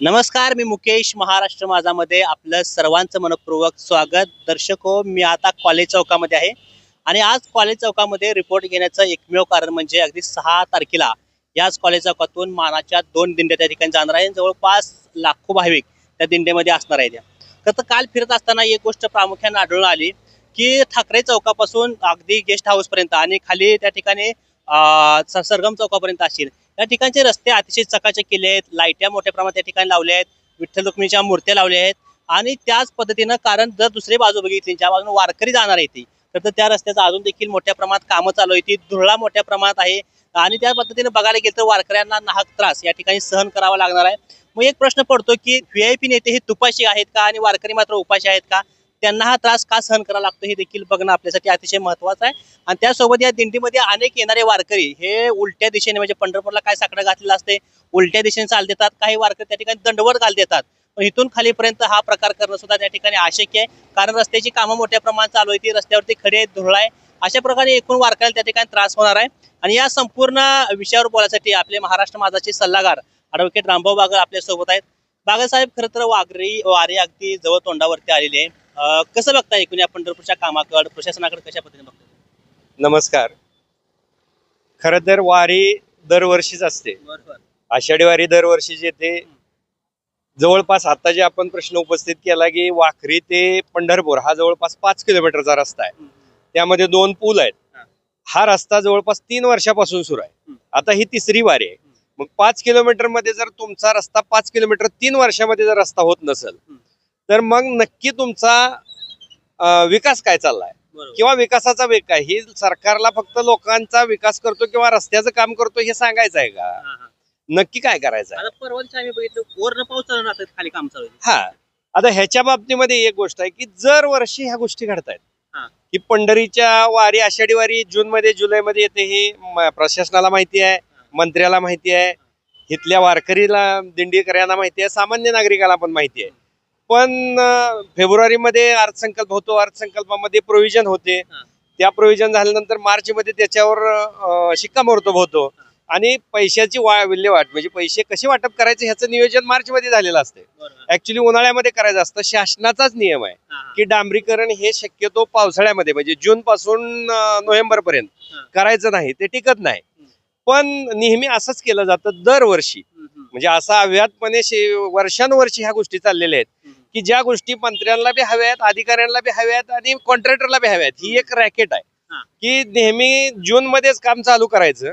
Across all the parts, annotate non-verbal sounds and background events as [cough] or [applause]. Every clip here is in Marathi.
नमस्कार मी मुकेश महाराष्ट्र माझामध्ये आपलं सर्वांचं मनपूर्वक स्वागत. दर्शक हो मी आता कॉलेज चौकामध्ये आहे. आणि आज कॉलेज चौकामध्ये रिपोर्ट घेण्याचं एकमेव कारण म्हणजे अगदी सहा तारखेला याच कॉलेज चौकातून मानाच्या दोन दिंड्या त्या ठिकाणी जाणार आहे. जवळपास लाखो भाविक त्या दिंड्यामध्ये असणार आहेत. तर तर काल फिरत असताना एक गोष्ट प्रामुख्याने आढळून आली की ठाकरे चौकापासून अगदी गेस्ट हाऊसपर्यंत आणि खाली त्या ठिकाणी सरगम चौकापर्यंत असेल. या ठिकाणचे रस्ते अतिशय चकाचक केले आहेत. लाईट्या मोठ्या प्रमाणात या ठिकाणी लावल्या आहेत. विठ्ठल रुक्मिणीच्या मूर्त्या लावल्या आहेत. आणि त्याच पद्धतीनं कारण जर दुसरी बाजू बघितली ज्या बाजूने वारकरी जाणार आहे ती तर तर त्या रस्त्याचं अजून देखील मोठ्या प्रमाणात कामं चालू आहे ती धुळा मोठ्या प्रमाणात आहे. आणि त्या पद्धतीने बघायला गेलं तर वारकऱ्यांना नाहक त्रास या ठिकाणी सहन करावा लागणार आहे. मग एक प्रश्न पडतो की व्ही आय पी नेते हे तुपाशी आहेत का? आणि वारकरी मात्र उपाशी आहेत का? त्यांना हा त्रास का सहन करावा लागतो हे देखील बघणं आपल्यासाठी अतिशय महत्वाचं आहे. आणि त्यासोबत या दिंडीमध्ये अनेक येणारे वारकरी हे उलट्या दिशेने म्हणजे पंढरपूरला काय साकडं घातलेलं असते उलट्या दिशेने चाल देतात काही वारकरी त्या ठिकाणी दंडवर घाल देतात. पण इथून खालीपर्यंत हा प्रकार करणं सुद्धा त्या ठिकाणी आशक्य आहे. कारण रस्त्याची कामं मोठ्या प्रमाणात चालू आहे ती रस्त्यावरती खडे आहेत धुळा आहे. अशा प्रकारे एकूण वारकऱ्याला त्या ठिकाणी त्रास होणार आहे. आणि या संपूर्ण विषयावर बोलायसाठी आपले महाराष्ट्र माझाचे सल्लागार ॲडव्होकेट रामभाऊ बागर आपल्यासोबत आहेत. बागर साहेब खरं तर वागरी वारी अगदी जवळ तोंडावरती आलेली आहे. अं, कसं बघता एकूण या पंढरपूरच्या कामाकडे प्रशासनाकडे कशा पद्धतीने बघता नमस्कार. खर तर वारी दरवर्षीच असते. बरोबर आषाढी वारी दरवर्षीच येते. जवळपास आता जे आपण प्रश्न उपस्थित केला की वाखरी ते पंढरपूर हा जवळपास पाच किलोमीटरचा रस्ता आहे. त्यामध्ये दोन पूल आहेत. हा. हा रस्ता जवळपास तीन वर्षापासून सुरू आहे. आता ही तिसरी वारी आहे. मग पाच किलोमीटरमध्ये जर तुमचा रस्ता पाच किलोमीटर तीन वर्षामध्ये जर रस्ता होत नसेल. तर मग नक्की तुमचा विकास काय चाललाय? किंवा विकासाचा वेग काय? हे सरकारला फक्त लोकांचा विकास करतो किंवा रस्त्याचं काम करतो हे सांगायचं आहे का. नक्की काय करायचं आहे. हा. आता ह्याच्या बाबतीमध्ये एक गोष्ट आहे की जर वर्षी ह्या गोष्टी घडतायत. हा. की पंढरीच्या वारी आषाढी वारी जून मध्ये जुलै मध्ये येते हे प्रशासनाला माहिती आहे मंत्र्याला माहिती आहे इथल्या वारकरीला दिंडीकऱ्यांना माहिती आहे सामान्य नागरिकाला पण माहिती आहे. पण फेब्रुवारीमध्ये अर्थसंकल्प होतो. अर्थसंकल्पामध्ये प्रोव्हिजन होते. त्या प्रोव्हिजन झाल्यानंतर मार्च मध्ये त्याच्यावर शिक्कामोर्तब होतो. आणि पैशाची वा विल्हेवाट म्हणजे पैसे कसे वाटप करायचे ह्याचं नियोजन मार्च मध्ये झालेलं असते. ऍक्च्युली उन्हाळ्यामध्ये करायचं असतं. शासनाचाच नियम आहे. की डांबरीकरण हे शक्यतो पावसाळ्यामध्ये म्हणजे जून पासून नोव्हेंबर पर्यंत. करायचं नाही. ते टिकत नाही. पण नेहमी असंच केलं जातं दरवर्षी. म्हणजे असा अव्यातपणे वर्षानुवर्षी ह्या गोष्टी चाललेल्या आहेत. की ज्या गोष्टी मंत्र्यांना बी हव्यात अधिकाऱ्यांना बी हव्यात आणि कॉन्ट्रॅक्टरला बी हव्यात ही एक रॅकेट आहे. की नेहमी जून मध्येच काम चालू करायचं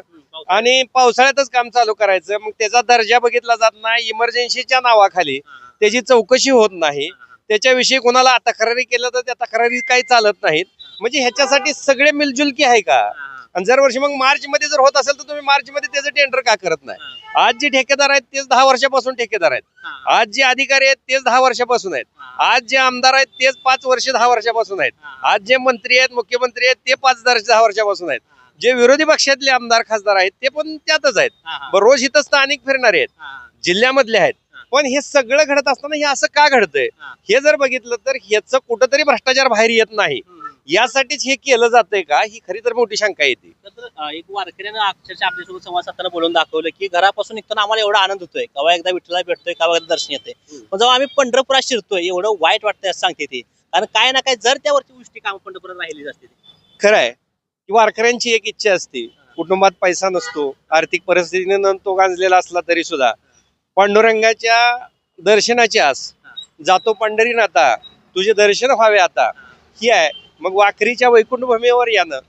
आणि पावसाळ्यातच काम चालू करायचं मग त्याचा दर्जा बघितला जात नाही इमर्जन्सीच्या नावाखाली. त्याची चौकशी होत नाही. त्याच्याविषयी कोणाला तक्रारी केलं तर त्या तक्रारी काही चालत नाहीत म्हणजे ह्याच्यासाठी सगळे मिलजुलकी आहे का. आणि जर वर्षी मग मार्च मध्ये जर होत असेल तर तुम्ही मार्च मध्ये त्याचं टेंडर का करत नाही? आज जे ठेकेदार आहेत तेच दहा वर्षापासून ठेकेदार आहेत. आज जे अधिकारी आहेत तेच दहा वर्षापासून आहेत. आज जे आमदार आहेत तेच पाच वर्ष दहा वर्षापासून आहेत. आज जे मंत्री आहेत मुख्यमंत्री आहेत ते पाच दहा वर्षापासून आहेत. जे विरोधी पक्षातले आमदार खासदार आहेत ते पण त्यातच आहेत. रोज इथं स्थानिक फिरणारे आहेत. जिल्ह्यामधले आहेत. पण हे सगळं घडत असताना हे असं का घडतंय? हा. जर बघितलं तर ह्याचं कुठंतरी भ्रष्टाचार बाहेर येत नाही. यासाठीच हे केलं जातंय का? ही खरी तर मोठी शंका येते तर एक वारकऱ्यानं अक्षरशः आपल्यासोबत संवाद साधताना बोलून दाखवलं की घरापासून निघताना आम्हाला एवढा आनंद होतोय. केव्हा एकदा विठ्ठला भेटतोय केव्हा एकदा दर्शन येते पण जेव्हा आम्ही पंढरपुरात शिरतोय एवढं वाईट वाटतंय असं सांगते ती. कारण काय ना काय जर त्यावरची गोष्टी काम पंढरपुरात राहिली असते खरं आहे की वारकऱ्यांची एक इच्छा असते. कुटुंबात पैसा नसतो आर्थिक परिस्थितीने तो गांजलेला असला तरी सुद्धा. पांडुरंगाच्या दर्शनाची आस. जातो पंढरीनाथा. तुझे दर्शन व्हावे आता. ही आहे. मग वाकरीच्या वैकुंठ भूमीवर यानं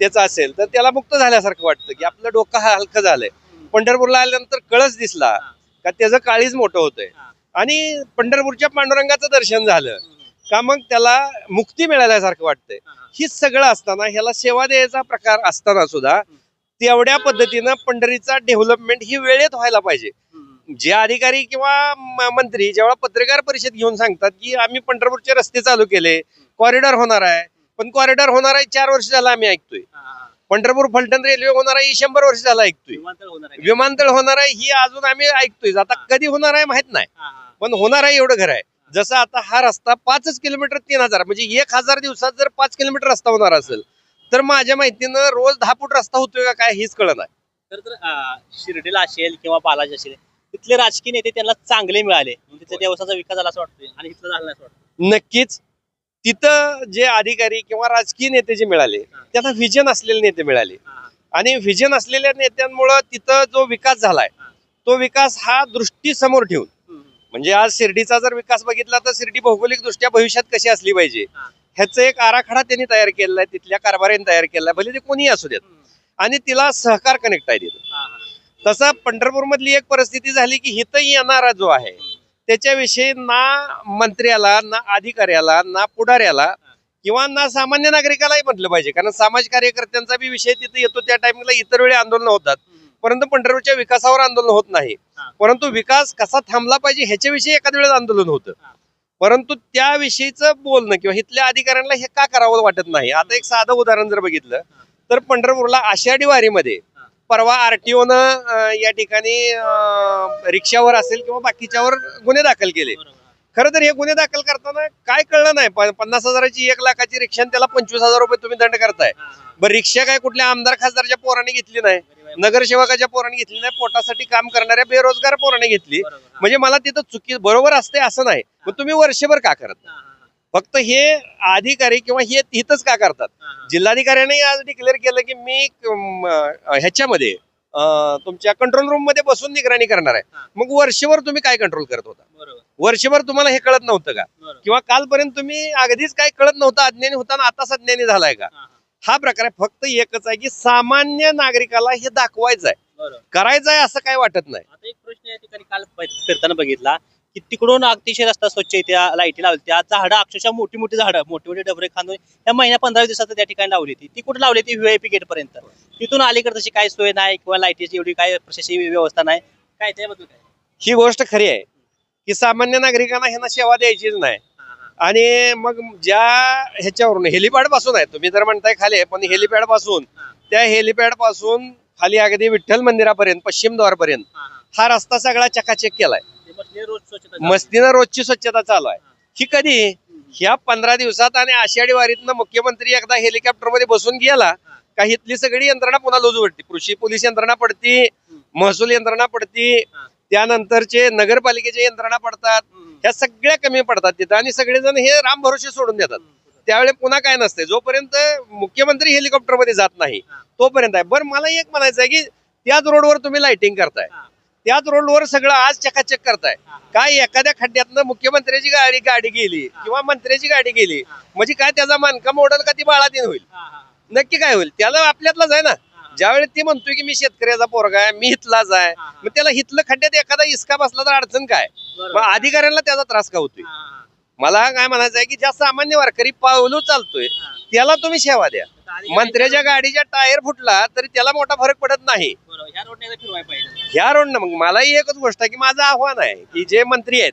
त्याचं असेल तर त्याला मुक्त झाल्यासारखं वाटतं की आपलं डोकं हा हलकं झालंय. पंढरपूरला आल्यानंतर कळस दिसला का त्याचं काळीच मोठं होतंय. आणि पंढरपूरच्या पांडुरंगाचं दर्शन झालं का मग त्याला मुक्ती मिळाल्यासारखं वाटतंय. ही. सगळं असताना ह्याला सेवा द्यायचा प्रकार असताना सुद्धा तेवढ्या पद्धतीनं पंढरीचा डेव्हलपमेंट ही वेळेत व्हायला पाहिजे. जे अधिकारी किंवा मंत्री जेव्हा पत्रकार परिषद घेऊन सांगतात की आम्ही पंढरपूरचे रस्ते चालू केले कॉरिडॉर होणार आहे. पण कॉरिडॉर होणार आहे चार वर्ष झालं आम्ही ऐकतोय. पंढरपूर फलटण रेल्वे होणार आहे ही शंभर वर्ष झालं ऐकतोय. विमानतळ होणार आहे. ही अजून आम्ही ऐकतोय. आता कधी होणार आहे माहीत नाही. पण होणार आहे एवढं घर आहे. जसं आता हा रस्ता पाचच किलोमीटर तीन हजार म्हणजे एक हजार दिवसात जर पाच किलोमीटर रस्ता होणार असेल तर माझ्या माहितीनं रोज दहा फूट रस्ता होतोय का काय हेच कळत नाही. तर शिर्डीला असेल किंवा बालाजी असेल तिथले राजकीय नेते त्यांना चांगले मिळाले. म्हणून तिथल्या देवस्थानचा विकास झाला असं वाटतोय आणि इथला झाला असं वाटतं नक्कीच. तिथं जे अधिकारी किंवा राजकीय नेते जे मिळाले त्यांना व्हिजन असलेले नेते मिळाले. आणि व्हिजन असलेल्या नेत्यांमुळं तिथं जो विकास झालाय तो विकास हा दृष्टी समोर ठेवून म्हणजे आज शिर्डीचा जर विकास बघितला तर शिर्डी भौगोलिक दृष्ट्या भविष्यात कशी असली पाहिजे. ह्याचं एक आराखडा त्यांनी तयार केलेला आहे तिथल्या कारभाऱ्यांनी तयार केला आहे. भले ते कोणीही असू देत. आणि तिला सहकार कनेक्ट आहे तिथं. तसं पंढरपूर मधली एक परिस्थिती झाली की हिथंही येणारा जो आहे त्याच्याविषयी ना मंत्र्याला ना अधिकाऱ्याला ना पुढाऱ्याला किंवा ना सामान्य नागरिकालाही म्हटलं पाहिजे. कारण समाज कार्यकर्त्यांचा बी विषय तिथे येतो त्या टाइमला इतर वेळी आंदोलन होतात. परंतु पंढरपूरच्या विकासावर आंदोलन होत नाही. परंतु विकास कसा थांबला पाहिजे ह्याच्याविषयी एखाद्या वेळेस आंदोलन होतं. परंतु त्याविषयीचं बोलणं किंवा इथल्या अधिकाऱ्यांना हे का करावं वाटत नाही? आता एक साधं उदाहरण जर बघितलं तर पंढरपूरला आषाढी वारीमध्ये परवा आरटीओनं या ठिकाणी रिक्षावर असेल किंवा बाकीच्यावर गुन्हे दाखल केले. खरं तर हे गुन्हे दाखल करताना काय कळलं नाही प- पन्नास हजाराची एक लाखाची रिक्षा आणि त्याला पंचवीस हजार रुपये तुम्ही दंड करताय. बरं रिक्षा काय कुठल्या आमदार खासदारच्या पोराने घेतली नाही नगरसेवकाच्या पोराने घेतली नाही पोटासाठी काम करणाऱ्या बेरोजगार पोराने घेतली. म्हणजे मला तिथं चुकी बरोबर असते असं नाही. मग तुम्ही वर्षभर का करत? फक्त हे अधिकारी किंवा हे हितच का करतात? जिल्हाधिकाऱ्याने आज डिक्लेअर केलं की मी ह्याच्यामध्ये तुमच्या कंट्रोल रूममध्ये बसून निगराणी करणार आहे. मग वर्षभर तुम्ही काय कंट्रोल करत होता? वर्षभर तुम्हाला हे कळत नव्हतं का? किंवा कालपर्यंत तुम्ही अगदीच काय कळत नव्हतं अज्ञानी होता आणि आता सज्ञानी झालाय का? हा प्रकार आहे फक्त एकच आहे की सामान्य नागरिकाला हे दाखवायचं आहे करायचं आहे असं काय वाटत नाही. आता एक प्रश्न या ठिकाणी काल फिरताना बघितला की तिकडून अतिशय रस्ता स्वच्छ त्या लाईटी लावली त्या झाडं अक्षरशः मोठी मोठी झाडं मोठी मोठी डबरे खांदून या महिन्या पंधरा दिवसात त्या ठिकाणी लावली ती ती कुठे लावली ती व्हीआयपी गेट पर्यंत. तिथून अलीकडे तशी काही सोय नाही किंवा लाईटीची एवढी काय प्रशासकीय व्यवस्था नाही. काय त्याबद्दल काय? ही गोष्ट खरी आहे की सामान्य नागरिकांना ह्यांना सेवा द्यायचीच नाही. आणि मग ज्या ह्याच्यावरून हेलिपॅडपासून आहे तुम्ही जर म्हणताय खाली पण हेलिपॅडपासून त्या हेलिपॅडपासून खाली अगदी विठ्ठल मंदिरापर्यंत पश्चिम द्वारपर्यंत हा रस्ता सगळा चकाचक केलाय. मस्तीनं रोजची स्वच्छता चालू आहे. ही कधी? ह्या पंधरा दिवसात आणि आषाढी वारीतनं मुख्यमंत्री एकदा हेलिकॉप्टरमध्ये बसून गेला का इथली सगळी यंत्रणा पुन्हा लोजू पडते कृषी पोलीस यंत्रणा पडती महसूल यंत्रणा पडती त्यानंतरचे नगरपालिकेचे यंत्रणा पडतात. ह्या सगळ्या कमी पडतात तिथं आणि सगळेजण हे राम भरोसे सोडून देतात. त्यावेळी पुन्हा काय नसते जोपर्यंत मुख्यमंत्री हेलिकॉप्टरमध्ये जात नाही तोपर्यंत आहे. बरं मला एक म्हणायचं आहे की त्याच रोडवर तुम्ही लाइटिंग करताय. त्याच रोडवर सगळं आज चकाचक करताय. काय एखाद्या खड्ड्यातनं मुख्यमंत्र्याची गाडी गाडी गेली किंवा मंत्र्याची गाडी गेली म्हणजे काय त्याचा मानका मोडल का ती बाळातीन होईल? नक्की काय होईल? त्याला आपल्यातलाच आहे ना. ज्यावेळी ती म्हणतोय की मी शेतकऱ्याचा पोरगा आहे मी हितलाच आहे मग त्याला हितलं खड्ड्यात एखादा इसका बसला तर अडचण काय? मग अधिकाऱ्यांना त्याचा त्रास का होतोय? मला काय म्हणायचं आहे की ज्या सामान्य वारकरी पावलो चालतोय त्याला तुम्ही सेवा द्या. मंत्र्याच्या गाडीच्या टायर फुटला तरी त्याला मोठा फरक पडत नाही. ह्या रोडने मग मलाही एकच गोष्ट आहे की माझं आव्हान आहे की जे मंत्री आहेत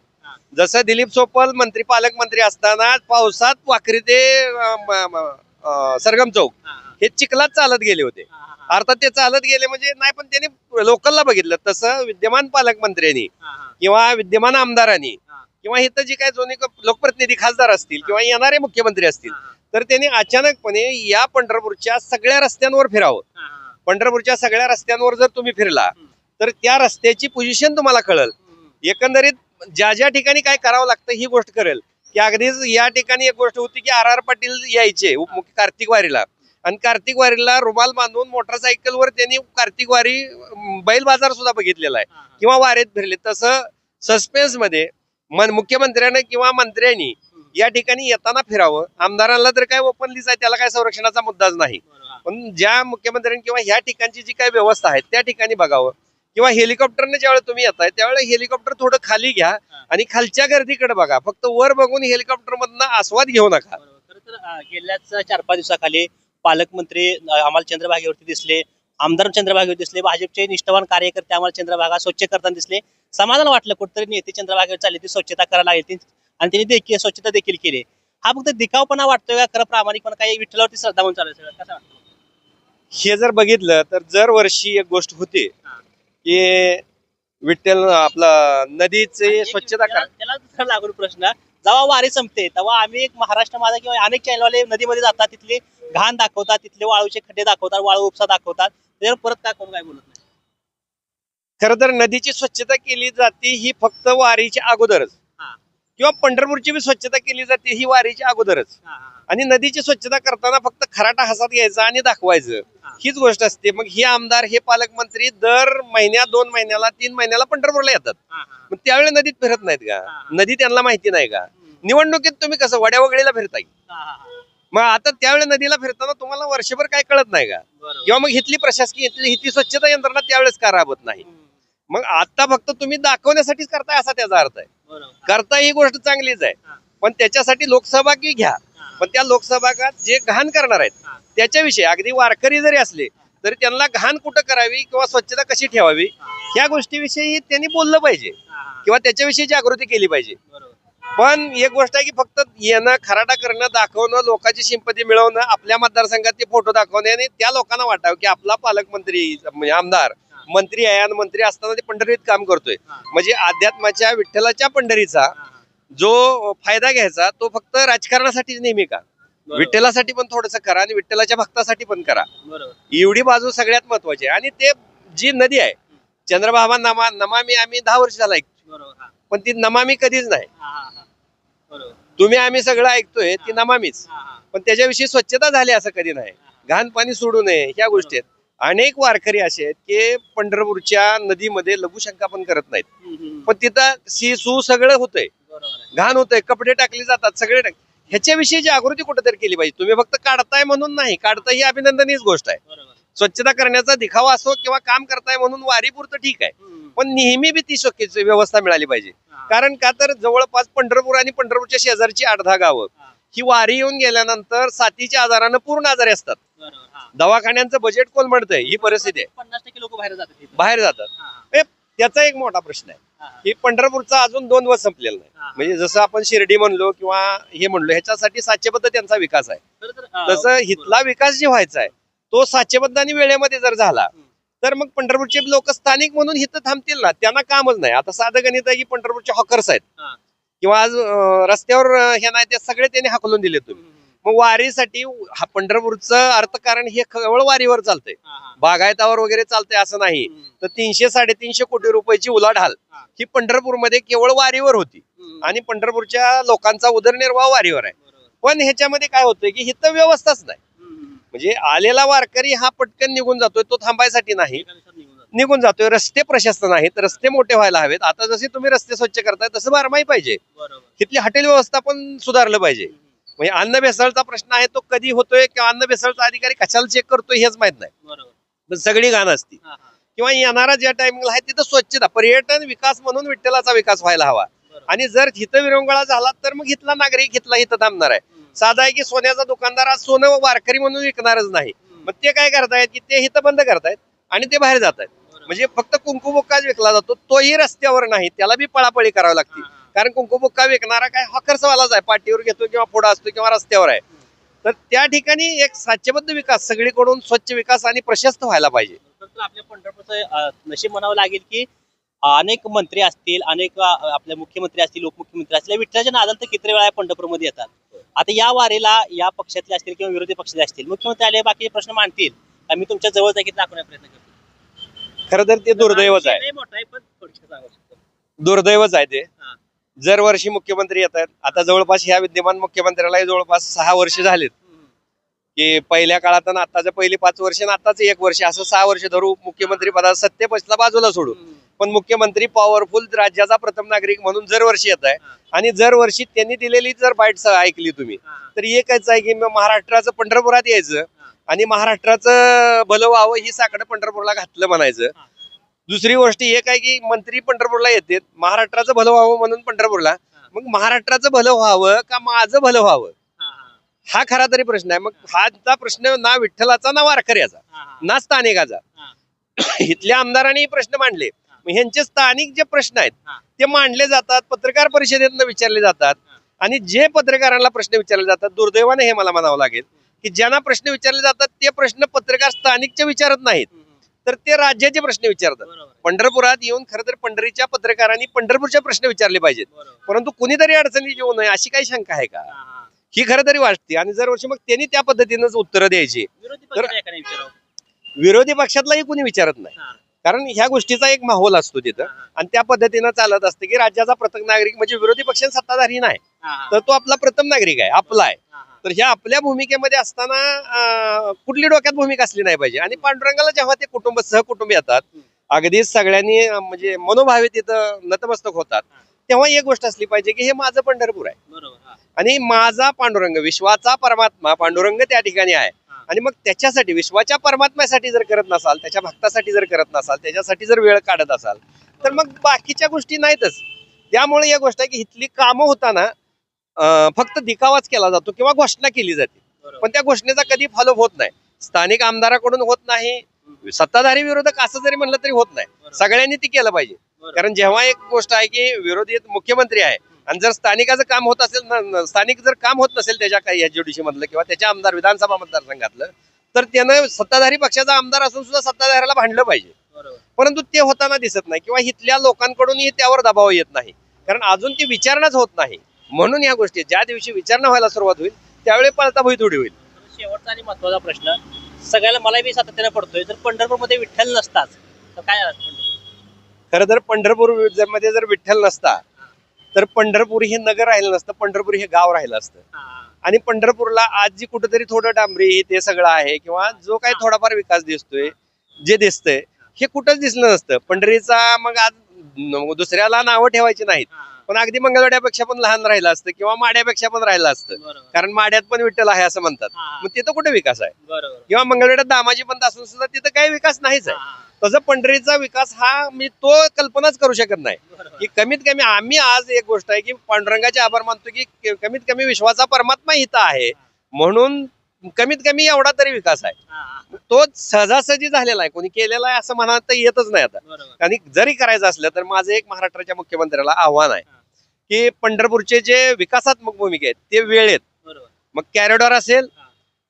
जसं दिलीप सोपल मंत्री पालकमंत्री असताना पावसात वाकरी ते सरगम चौक हे चिखलात चालत गेले होते. अर्थात ते चालत गेले म्हणजे नाही पण त्यांनी लोकलला बघितलं. तसं विद्यमान पालकमंत्र्यांनी किंवा विद्यमान आमदारांनी किंवा इथं जी काय दोन्ही लोकप्रतिनिधी खासदार असतील किंवा येणारे मुख्यमंत्री असतील तर त्यांनी अचानकपणे या पंढरपूरच्या सगळ्या रस्त्यांवर फिरावं. पंढरपूरच्या सगळ्या रस्त्यांवर जर तुम्ही फिरला तर त्या रस्त्याची पोझिशन तुम्हाला कळल. एकंदरीत ज्या ज्या ठिकाणी काय करावं लागतं ही गोष्ट करेल. की अगदीच या ठिकाणी एक गोष्ट होती की आर आर पाटील यायचे उपमुख्य कार्तिक वारीला. आणि कार्तिक वारीला रुमाल बांधून मोटरसायकलवर त्यांनी कार्तिक वारी बैल बाजार सुद्धा बघितलेला आहे. किंवा वारीत फिरले. तसं सस्पेन्समध्ये मन मुख्यमंत्र्याने किंवा मंत्र्यांनी या ठिकाणी येताना फिरावं. आमदारांना तर काय ओपनलीच आहे त्याला काय संरक्षणाचा मुद्दाच नाही. पण ज्या मुख्यमंत्र्यांनी किंवा ह्या ठिकाणची जी काही व्यवस्था आहे त्या ठिकाणी बघावं. किंवा हेलिकॉप्टरने ज्यावेळेस तुम्ही येताय त्यावेळेस हेलिकॉप्टर थोडं खाली घ्या आणि खालच्या गर्दीकडे बघा. फक्त वर बघून हेलिकॉप्टर मधनं आस्वाद घेऊ नका. खरं तर गेल्याच चार पाच दिवसाखाली पालकमंत्री आम्हाला चंद्रभागेवरती दिसले आमदार चंद्रभागेवर दिसले भाजपचे निष्ठावान कार्यकर्ते आम्हाला चंद्रभागा स्वच्छ करताना दिसले. समाधान वाटलं कुठतरी नेते चंद्रभागेवर चालले ती स्वच्छता करायला लागली ती आणि त्यांनी देखील स्वच्छता देखील केली. हा फक्त दिखावपणा वाटतोय का? खरं प्रामाणिकपणा काही विठ्ठलावरती श्रद्धा म्हणून चालू आहे सगळं. कसं वाटतं हे जर बघितलं तर जर वर्षी एक गोष्ट होते. की विठ्ठल आपला नदीचे स्वच्छता त्याला कर त्याला दुसरा लागून प्रश्न जेव्हा वारी संपते तेव्हा आम्ही एक महाराष्ट्र माझा किंवा अनेक चॅनलवाले नदीमध्ये जातात तिथले घाण दाखवतात तिथले वाळूचे खड्डे दाखवतात वाळू उपसा दाखवतात. त्याच्यावर परत काय कोण काय बोलत नाही? खरं तर नदीची स्वच्छता केली जाते ही फक्त वारीच्या अगोदरच. किंवा पंढरपूरची बी स्वच्छता केली जाते ही वारीच्या अगोदरच. आणि नदीची स्वच्छता करताना फक्त खराटा हातात घ्यायचा आणि दाखवायचं. हीच गोष्ट असते. मग ही आमदार हे पालकमंत्री दर महिन्या दोन महिन्याला तीन महिन्याला पंढरपूरला येतात. मग त्यावेळी नदीत फिरत नाहीत का. नदी त्यांना माहिती नाही का? निवडणुकीत तुम्ही कसं वड्या वगळीला फिरताय? मग आता त्यावेळी नदीला फिरताना तुम्हाला वर्षभर काय कळत नाही का? किंवा मग इथली प्रशासकीय इथली स्वच्छता यंत्रणा त्यावेळेस का राबत नाही? मग आता फक्त तुम्ही दाखवण्यासाठीच करताय असा त्याचा अर्थ आहे. करता ही गोष्ट चांगलीच आहे. पण त्याच्यासाठी लोकसहभागी घ्या. पण त्या लोकसहभागात जे घाण करणार आहेत. त्याच्याविषयी अगदी वारकरी जरी असले तरी त्यांना घाण कुठं करावी किंवा स्वच्छता कशी ठेवावी ह्या गोष्टीविषयी त्यांनी बोललं पाहिजे. किंवा त्याच्याविषयी जागृती केली पाहिजे. पण एक गोष्ट आहे की फक्त येणं खराटा करणं दाखवणं लोकांची सिंपती मिळवणं आपल्या मतदारसंघात ते फोटो दाखवणे आणि त्या लोकांना वाटावं की आपला पालकमंत्री म्हणजे आमदार मंत्री आहे आणि मंत्री असताना ते पंढरीत काम करतोय. म्हणजे अध्यात्माच्या विठ्ठलाच्या पंढरीचा जो फायदा घ्यायचा तो फक्त राजकारणासाठीच नेहमी का? विठ्ठलासाठी पण थोडस करा आणि विठ्ठलाच्या भक्तासाठी पण करा. एवढी बाजू सगळ्यात महत्वाची आहे. आणि ते जी नदी आहे चंद्रबाबा नमा नमामी आम्ही दहा वर्ष झाला ऐकतो पण ती नमामी कधीच नाही. तुम्ही आम्ही सगळं ऐकतोय ती नमामीच. पण त्याच्याविषयी स्वच्छता झाली असं कधी नाही. घाण पाणी सोडू नये ह्या गोष्टी आहेत. अनेक वारकरी असे आहेत की पंढरपूरच्या नदीमध्ये लघुशंका पण करत नाहीत. पण तिथं सी सू सगळं होतंय. घाण होतंय कपडे टाकले जातात सगळे टाक ह्याच्याविषयी जागृती कुठेतरी केली पाहिजे. तुम्ही फक्त काढताय म्हणून नाही काढता ही अभिनंदनीच गोष्ट आहे. स्वच्छता करण्याचा दिखावा असो किंवा काम करताय म्हणून वारीपुरतं ठीक आहे. पण नेहमी बी ती शक्यची व्यवस्था मिळाली पाहिजे. कारण का तर जवळपास पंढरपूर आणि पंढरपूरच्या शेजारची आठ दहा गावं ही वारी येऊन गेल्यानंतर साथीच्या आजारानं पूर्ण आजारी असतात. दवाखान्यांचं बजेट कोलमडतंय ही परिस्थिती आहे. पन्नास टक्के लोक बाहेर जातात. बाहेर जातात. हा, हे. त्याचा एक मोठा प्रश्न आहे. की पंढरपूरचा अजून दोन वर्ष संपलेला नाही. म्हणजे जसं आपण शिर्डी म्हणलो किंवा हे म्हणलो ह्याच्यासाठी साचेबद्ध त्यांचा विकास आहे. तसं हितला विकास जे व्हायचा आहे तो साचेबद्ध आणि वेळेमध्ये जर झाला. तर मग पंढरपूरचे लोक स्थानिक म्हणून हिथं थांबतील ना. त्यांना कामच नाही. आता साधं गणित आहे की पंढरपूरचे हॉकर्स आहेत. किंवा आज रस्त्यावर हे नाही ते सगळे त्यांनी हाकलून दिले तुम्ही. मग वारीसाठी हा पंढरपूरचं अर्थकारण हे केवळ वारीवर चालतंय. बागायतावर वगैरे चालतंय असं नाही. तर तीनशे साडेतीनशे कोटी रुपयाची उलाढाल हा. पंढरपूरमध्ये केवळ वारीवर होती. आणि पंढरपूरच्या लोकांचा उदरनिर्वाह वारीवर आहे. पण ह्याच्यामध्ये काय होतंय की हिथं व्यवस्थाच नाही. म्हणजे आलेला वारकरी हा पटकन निघून जातोय तो थांबायसाठी नाही निघून जातं. निघून जातोय रस्ते प्रशस्त नाहीत रस्ते मोठे व्हायला हवेत आता जसे तुम्ही रस्ते स्वच्छ करताय तसं बारमाही पाहिजे. तिथली हॉटेल व्यवस्था पण सुधारलं पाहिजे. म्हणजे अन्न भेसळचा प्रश्न आहे तो कधी होतोय किंवा अन्न भेसळचा अधिकारी कशाला चेक करतोय हेच माहीत नाही सगळी घाण असती. किंवा येणारा ज्या टायमिंगला आहे तिथं स्वच्छता पर्यटन विकास म्हणून विठ्ठलाचा विकास व्हायला हवा. आणि जर हिथं विरंगुळा झाला तर मग इथला नागरिक इथला इथं थांबणार आहे. साधा आहे की सोन्याचा दुकानदार आज सोनं वारकरी म्हणून विकणारच नाही. मग ते काय करतायत की ते हिथं बंद करतायत आणि ते बाहेर जात आहेत. म्हणजे फक्त कुंकू बुक्काच विकला जातो तोही रस्त्यावर नाही त्याला बी पळापळी करावी लागते. कारण कुंकू बुक्का विकणारा काय हॉकर्सवालाच आहे. पाठीवर घेतो किंवा पुढं असतो किंवा रस्त्यावर आहे. तर त्या ठिकाणी एक साचेबद्ध विकास सगळीकडून स्वच्छ विकास आणि प्रशस्त व्हायला पाहिजे. आपल्या पंढरपूरचं नशीब म्हणावं लागेल की अनेक मंत्री असतील अनेक आपले मुख्यमंत्री असतील उपमुख्यमंत्री असतील विठ्ठलाच्या नादाला तर किती वेळा पंढरपूरमध्ये येतात. आता या वारीला या पक्षातले असतील किंवा विरोधी पक्षातले असतील मुख्यमंत्री आले बाकीचे प्रश्न मांडतील. का मी तुमच्या जवळ जागी दाखवण्याचा प्रयत्न करतो? खरं तर ते दुर्दैवच आहे. दुर्दैवच आहे ते. जर वर्षी मुख्यमंत्री येत आहेत आता जवळपास ह्या विद्यमान मुख्यमंत्र्याला जवळपास सहा वर्ष झालेत. की पहिल्या काळात आणि आताच्या पहिली पाच वर्ष आणि आताच एक वर्ष असं सहा वर्ष धरू मुख्यमंत्री पदा सत्तेपासला बाजूला सोडू. पण मुख्यमंत्री पॉवरफुल राज्याचा प्रथम नागरिक म्हणून दरवर्षी येत आहे. आणि दरवर्षी त्यांनी दिलेली जर बाईट ऐकली तुम्ही. तर एकच आहे की महाराष्ट्राचं पंढरपुरात यायचं आणि महाराष्ट्राचं भलं व्हावं ही साकडं पंढरपूरला घातलं म्हणायचं. दुसरी गोष्ट एक आहे की मंत्री पंढरपूरला येतात महाराष्ट्राचं भलं व्हावं म्हणून पंढरपूरला. मग महाराष्ट्राचं भलं व्हावं का माझं भलं व्हावं हा, खरा तरी प्रश्न आहे मग हाचा प्रश्न ना विठ्ठलाचा ना वारकऱ्याचा. ना स्थानिकाचा. [coughs] इथल्या आमदारांनी प्रश्न मांडले ह्यांचे स्थानिक जे प्रश्न आहेत. ते मांडले जातात पत्रकार परिषदेतनं विचारले जातात हा. आणि जे पत्रकारांना प्रश्न विचारले जातात दुर्दैवाने हे मला म्हणावं लागेल की ज्यांना प्रश्न विचारले जातात ते प्रश्न पत्रकार स्थानिकचे विचारत नाहीत. तर ते राज्याचे प्रश्न विचारतात. पंढरपुरात येऊन खरं तर पंढरीच्या पत्रकारांनी पंढरपूरचे प्रश्न विचारले पाहिजेत. परंतु कुणीतरी अडचणी येऊ नये अशी काही शंका आहे का? हा, खरं तरी वाटते आणि जर वर्षी मग त्यांनी त्या पद्धतीनंच उत्तरं द्यायची. विचारावं. विरोधी पक्षातलाही कुणी विचारत नाही. कारण ह्या गोष्टीचा एक माहोल असतो तिथं. आणि त्या पद्धतीनं चालत असते की राज्याचा प्रत्येक नागरिक म्हणजे विरोधी पक्ष सत्ताधारी नाही. तर तो आपला प्रथम नागरिक आहे आपला आहे. तर ह्या आपल्या भूमिकेमध्ये असताना कुठली डोक्यात भूमिका असली नाही पाहिजे आणि पांडुरंगाला जेव्हा ते कुटुंब सहकुटुंब येतात अगदीच सगळ्यांनी म्हणजे मनोभावे तिथं नतमस्तक होतात तेव्हा एक गोष्ट असली पाहिजे की हे माझं पंढरपूर आहे हा. आणि माझा पांडुरंग विश्वाचा परमात्मा पांडुरंग त्या ठिकाणी आहे. आणि मग त्याच्यासाठी विश्वाच्या परमात्म्यासाठी जर करत नसाल त्याच्या भक्तासाठी जर करत नसाल त्याच्यासाठी जर वेळ काढत असाल तर मग बाकीच्या गोष्टी नाहीतच त्यामुळे एक गोष्ट आहे की इथली कामं होताना फक्त दिखावाच केला जातो किंवा घोषणा केली जाते. पण त्या घोषणेचा कधी फॉलो होत नाही. स्थानिक आमदाराकडून होत नाही. सत्ताधारी विरोधक असं जरी म्हणलं तरी होत नाही. सगळ्यांनी ती केलं पाहिजे. कारण जेव्हा एक गोष्ट आहे की विरोधी मुख्यमंत्री आहे आणि जर स्थानिकाचं काम होत असेल स्थानिक जर काम होत नसेल त्याच्या काही एचडीसी मधलं किंवा त्याच्या आमदार विधानसभा मतदारसंघातलं तर त्यानं सत्ताधारी पक्षाचा आमदार असून सुद्धा सत्ताधाऱ्याला भांडलं पाहिजे. परंतु ते होताना दिसत नाही किंवा इथल्या लोकांकडूनही त्यावर दबाव येत नाही. कारण अजून ती विचारणाच होत नाही. म्हणून या गोष्टी ज्या दिवशी विचारणा व्हायला सुरुवात होईल त्यावेळी पळता भुई थोडी होईल शेवटचा आणि महत्त्वाचा प्रश्न सगळ्याला मला बी सातत्याने पडतोय जर पंढरपूरमध्ये विठ्ठल नसताच तर काय? खरं तर पंढरपूरमध्ये जर विठ्ठल नसता तर पंढरपूर हे नगर राहिलं नसतं पंढरपूर हे गाव राहिलं असतं. आणि पंढरपूरला आज जी कुठेतरी थोडं डांबरी ते सगळं आहे किंवा जो काही थोडाफार विकास दिसतोय जे दिसतंय हे कुठंच दिसलं नसतं पंढरीचा मग आज दुसऱ्याला नावं ठेवायची नाहीत. पण अगदी मंगळवाड्यापेक्षा पण लहान राहिलं असतं किंवा माड्यापेक्षा पण राहिलं असतं. बरोबर. कारण माड्यात पण विठ्ठल आहे असं म्हणतात. हा. मग तिथं कुठे विकास आहे? बरोबर. किंवा मंगळवेड्यात दामाजी पंत असून सुद्धा तिथं काही विकास नाहीच आहे. हा. तसं पंढरीचा विकास हा मी तो कल्पनाच करू शकत नाही. बरोबर. की कमीत कमी आम्ही आज एक गोष्ट आहे की पांडुरंगाचे आभार मानतो की क- कमीत कमी विश्वाचा परमात्मा इथं आहे. म्हणून कमीत कमी एवढा तरी विकास आहे. हा, हा. तो सहजासहजी झालेला आहे. कोणी केलेला आहे असं म्हणा तर येतच नाही आता. बरोबर. आणि जरी करायचं असलं तर माझं एक महाराष्ट्राच्या मुख्यमंत्र्याला आव्हान आहे. की पंढरपूरचे जे विकासात्मक भूमिका आहेत ते वेळेत मग कॅरिडॉर असेल.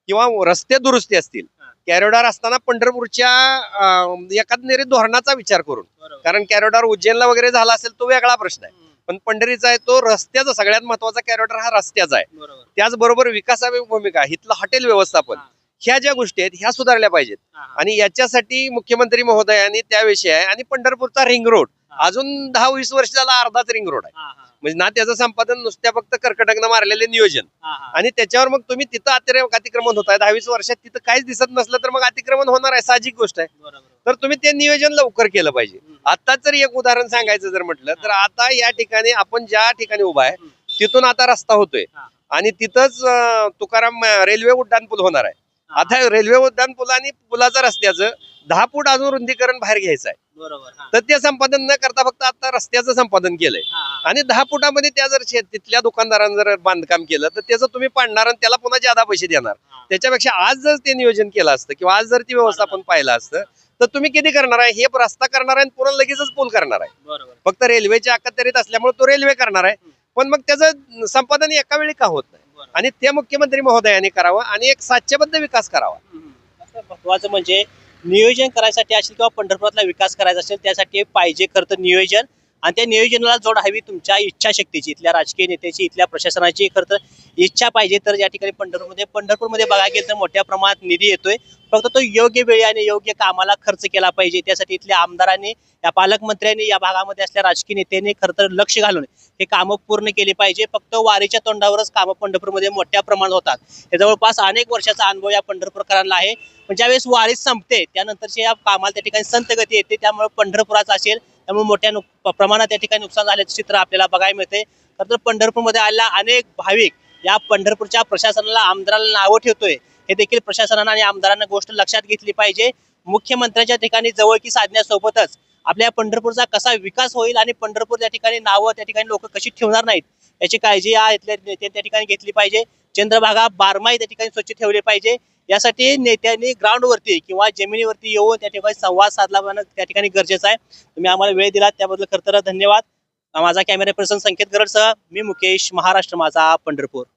किंवा रस्ते दुरुस्ती असतील. कॅरिडॉर असताना पंढरपूरच्या एकंदरीत धोरणाचा विचार करून कारण कॅरिडॉर उज्जैनला वगैरे झाला असेल तो वेगळा प्रश्न आहे. पण पंढरीचा आहे तो रस्त्याचा सगळ्यात महत्त्वाचा कॅरिडॉर हा रस्त्याचा आहे बरोबर त्याचबरोबर विकासावी भूमिका इथलं हॉटेल व्यवस्थापन. ह्या ज्या गोष्टी आहेत ह्या सुधारल्या पाहिजेत. आणि याच्यासाठी मुख्यमंत्री महोदयांनी त्याविषयी आहे आणि पंढरपूरचा रिंग रोड. अजून दहा वीस वर्ष झाला अर्धाच रिंग रोड आहे. म्हणजे ना त्याचं संपादन नुसत्या फक्त कर्कटकनं मारलेले नियोजन. आणि त्याच्यावर मग तुम्ही तिथं अतिक्रमण होत आहे. दहावीस वर्षात तिथं काहीच दिसत नसलं तर मग अतिक्रमण होणार आहे साहजिक गोष्ट आहे. तर तुम्ही ते नियोजन लवकर केलं पाहिजे. आता जर एक उदाहरण सांगायचं जर म्हटलं तर आता या ठिकाणी आपण ज्या ठिकाणी उभा आहे. तिथून आता रस्ता होतोय. आणि तिथंच तुकाराम रेल्वे उड्डाण पूल होणार आहे. आता रेल्वे उड्डाण पूल आणि पुलाचं रस्त्याचं दहा फूट अजून रुंदीकरण बाहेर घ्यायचं आहे. बरोबर हा. तर ते संपादन न करता फक्त आता रस्त्याचं संपादन केलंय. आणि दहा फुटामध्ये त्या जर तिथल्या दुकानदारांनी जर बांधकाम केलं तर त्याचं तुम्ही पाडणार आणि त्याला पुन्हा ज्यादा पैसे देणार. त्याच्यापेक्षा आज जर ते नियोजन केलं असतं किंवा आज जर ती व्यवस्थापन पाहिलं असतं तर तुम्ही किती करणार आहे? हे रस्ता करणार आहे आणि पुन्हा लगेचच पूल करणार आहे. फक्त रेल्वेच्या अखत्यारीत असल्यामुळे तो रेल्वे करणार आहे. पण मग त्याचं संपादन एका वेळी का होत नाही? आणि ते मुख्यमंत्री महोदयांनी करावं आणि एक साध्यबद्ध विकास करावा. महत्वाचं म्हणजे नियोजन करायसाठी असेल किंवा पंढरपुरातला विकास करायचा असेल त्यासाठी पाहिजे खरं तर नियोजन. आणि त्या नियोजनाला जोड हवी तुमच्या इच्छाशक्तीची इथल्या राजकीय नेत्याची इथल्या प्रशासनाची. खरं तर इच्छा पाहिजे तर या ठिकाणी पंढरपूरमध्ये. पंढरपूरमध्ये बघायला गेलं तर मोठ्या प्रमाणात निधी येतोय. फक्त तो योग्य वेळी आणि योग्य कामाला खर्च केला पाहिजे. त्यासाठी इथल्या आमदारांनी या पालकमंत्र्यांनी या भागामध्ये असल्या राजकीय नेत्यांनी खरं तर लक्ष घालून हे कामं पूर्ण केली पाहिजे. फक्त वारीच्या तोंडावरच कामं पंढरपूरमध्ये मोठ्या प्रमाणात होतात. हे जवळपास अनेक वर्षाचा अनुभव या पंढरपूरकरांना आहे. पण ज्यावेळेस वारी संपते त्यानंतरच्या या कामाला त्या ठिकाणी संतगती येते. त्यामुळे पंढरपुराचं असेल त्यामुळे मोठ्या नुक- प्रमाणात त्या ठिकाणी नुकसान झाल्याचं चित्र आपल्याला बघायला मिळते खरं तर पंढरपूरमध्ये आलेला अनेक भाविक या पंढरपूरच्या प्रशासनाला आमदाराला नावं ठेवतोय. हे देखील प्रशासनानं आणि आमदारांना गोष्ट लक्षात घेतली पाहिजे. मुख्यमंत्र्यांच्या ठिकाणी जवळकी साधण्यासोबतच आपल्या पंढरपूरचा कसा विकास होईल आणि पंढरपूर त्या ठिकाणी नावं त्या ठिकाणी लोक कशी ठेवणार नाहीत याची काळजी या इथल्या त्या ठिकाणी घेतली पाहिजे. चंद्रभागा बारमाही त्या ठिकाणी स्वच्छ ठेवले पाहिजे. यासाठी नेत्यांनी ग्राउंडवरती किंवा जमिनीवरती येऊन त्या ठिकाणी संवाद साधला जाणं त्या ठिकाणी गरजेचं आहे. तुम्ही आम्हाला वेळ दिलात त्याबद्दल खरं तर धन्यवाद. माझा कॅमेरा पर्सन संकेत गरडसह मी मुकेश महाराष्ट्र माझा पंढरपूर.